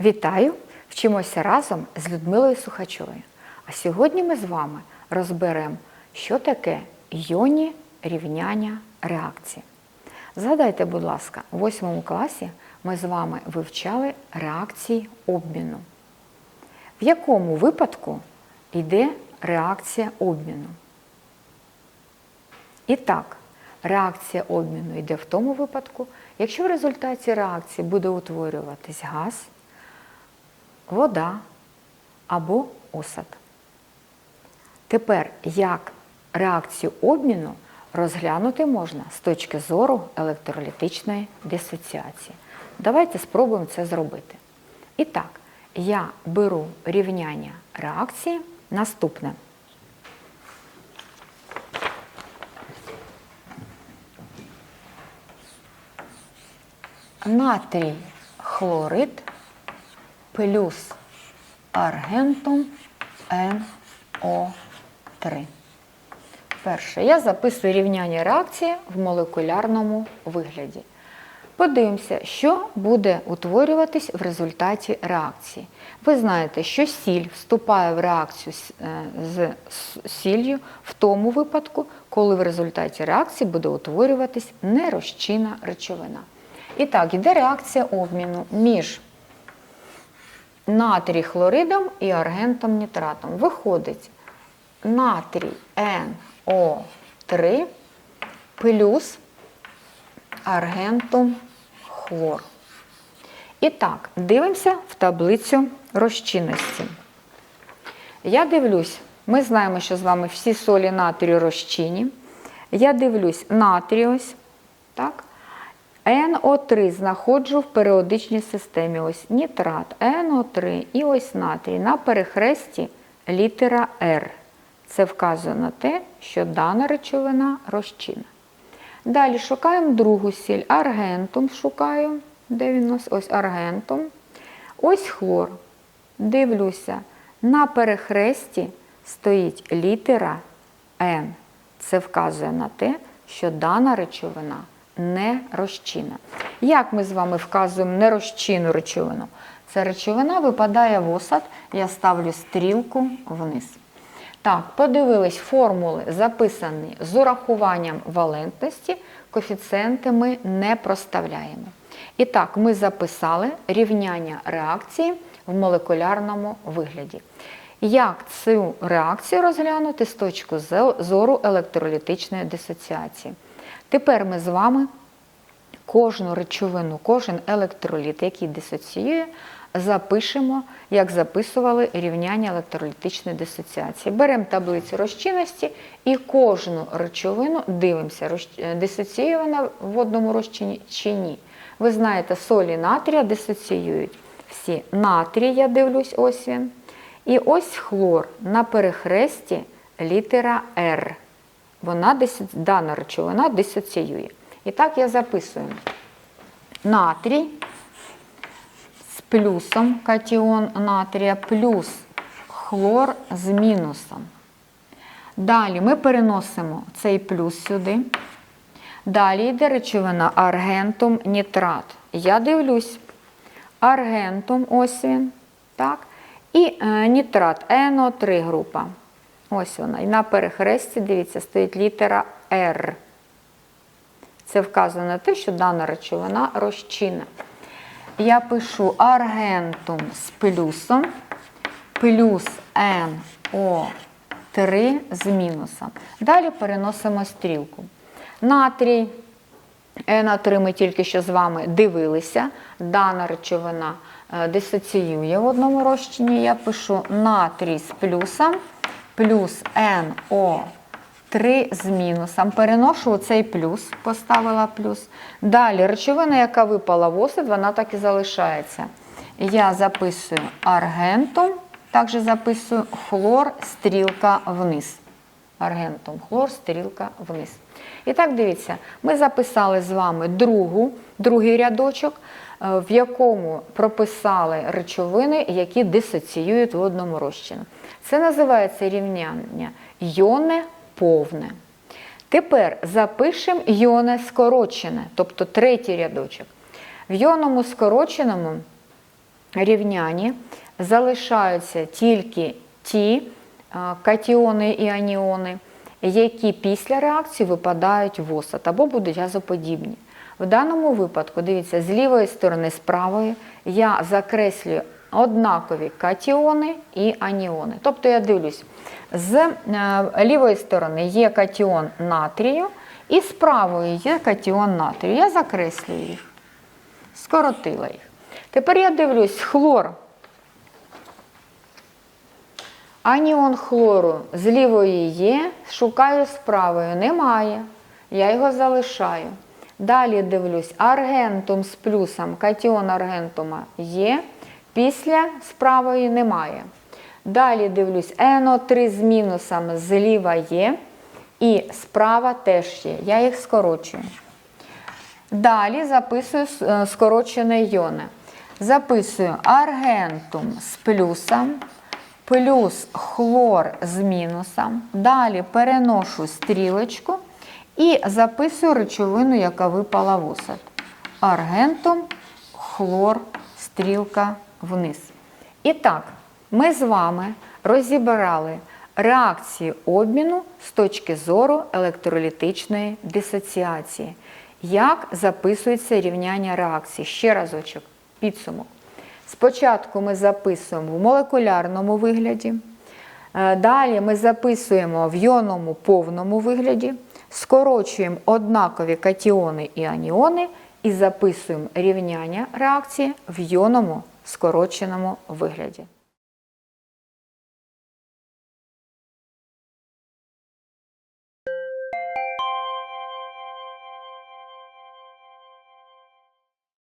Вітаю! Вчимося разом з Людмилою Сухачовою. А сьогодні ми з вами розберемо, що таке йонні рівняння реакції. Згадайте, будь ласка, у 8 класі ми з вами вивчали реакції обміну. В якому випадку йде реакція обміну? І так, реакція обміну йде в тому випадку, якщо в результаті реакції буде утворюватись газ, вода або осад. Тепер, як реакцію обміну розглянути можна з точки зору електролітичної дисоціації. Давайте спробуємо це зробити. І так, я беру рівняння реакції наступне. Натрій хлорид плюс аргентум НО3. Перше, я записую рівняння реакції в молекулярному вигляді. Подивимося, що буде утворюватись в результаті реакції. Ви знаєте, що сіль вступає в реакцію з сіллю в тому випадку, коли в результаті реакції буде утворюватись нерозчинна речовина. І так, йде реакція обміну між натрій хлоридом і аргентом нітратом. Виходить натрій НО3 плюс аргентум хлор. І так, дивимося в таблицю розчинності. Я дивлюсь, ми знаємо, що з вами всі солі натрію розчинні. Я дивлюсь натрій ось, так? НО3 знаходжу в періодичній системі. Ось нітрат, НО3 і ось натрій. На перехресті літера Р. Це вказує на те, що дана речовина розчинна. Далі шукаємо другу сіль. Аргентум шукаю. Де він нас? Ось аргентум. Ось хлор. Дивлюся, на перехресті стоїть літера Н. Це вказує на те, що дана речовина не розчинна. Як ми з вами вказуємо нерозчинну речовину? Ця речовина випадає в осад, я ставлю стрілку вниз. Так, подивились, формули записані з урахуванням валентності, коефіцієнти ми не проставляємо. І так, ми записали рівняння реакції в молекулярному вигляді. Як цю реакцію розглянути з точки зору електролітичної дисоціації? Тепер ми з вами кожну речовину, кожен електроліт, який дисоціює, запишемо, як записували рівняння електролітичної дисоціації. Беремо таблицю розчинності і кожну речовину дивимося, дисоціює вона в водному розчині чи ні. Ви знаєте, солі натрія дисоціюють всі. Натрій, я дивлюсь, ось він. І ось хлор на перехресті літера Р. Вона дана речовина дисоціює. І так я записую натрій з плюсом катіон натрія плюс хлор з мінусом. Далі ми переносимо цей плюс сюди. Далі йде речовина аргентум нітрат. Я дивлюсь, аргентум, ось він. так, І е, нітрат НО3 група. Ось вона. І на перехресті, дивіться, стоїть літера R. Це вказує на те, що дана речовина розчинна. Я пишу аргентум з плюсом, плюс НО3 з мінусом. Далі переносимо стрілку. Натрій, НО3 ми тільки що з вами дивилися. Дана речовина е, дисоціює в одному розчині. Я пишу натрій з плюсом, плюс НО3. з мінусом. Переношу цей плюс, поставила плюс. Далі речовина, яка випала в осад, вона так і залишається. Я записую аргентом, також записую хлор, стрілка вниз. Аргентум, хлор, стрілка вниз. І так, дивіться, ми записали з вами другу, другий рядочок, е, в якому прописали речовини, які дисоціюють в одному розчину. Це називається рівняння йоне повне. Тепер запишемо йоне скорочене, тобто третій рядочок. В йоному скороченому рівнянні залишаються тільки ті катіони і аніони, які після реакції випадають в осад або будуть газоподібні. В даному випадку, дивіться, з лівої сторони, з правої я закреслюю однакові катіони і аніони. Тобто я дивлюсь, з е, лівої сторони є катіон натрію, і з правої є катіон натрію. Я закреслюю їх, скоротила їх. Тепер я дивлюсь, хлор. Аніон хлору з лівої є, шукаю з правої, немає. Я його залишаю. Далі дивлюсь, аргентум з плюсом, катіон аргентума є, після з правої немає. Далі дивлюсь, НО3 з мінусом зліва є, і справа теж є. Я їх скорочую. Далі записую е, скорочене йони. Записую аргентум з плюсом, плюс хлор з мінусом. Далі переношу стрілочку і записую речовину, яка випала в осад. Аргентум, хлор, стрілка вниз. І так, ми з вами розібрали реакції обміну з точки зору електролітичної дисоціації. Як записується рівняння реакцій? Ще разочок, підсумок. Спочатку ми записуємо в молекулярному вигляді, е, далі ми записуємо в йонному повному вигляді, скорочуємо однакові катіони і аніони і записуємо рівняння реакції в йонному скороченому вигляді.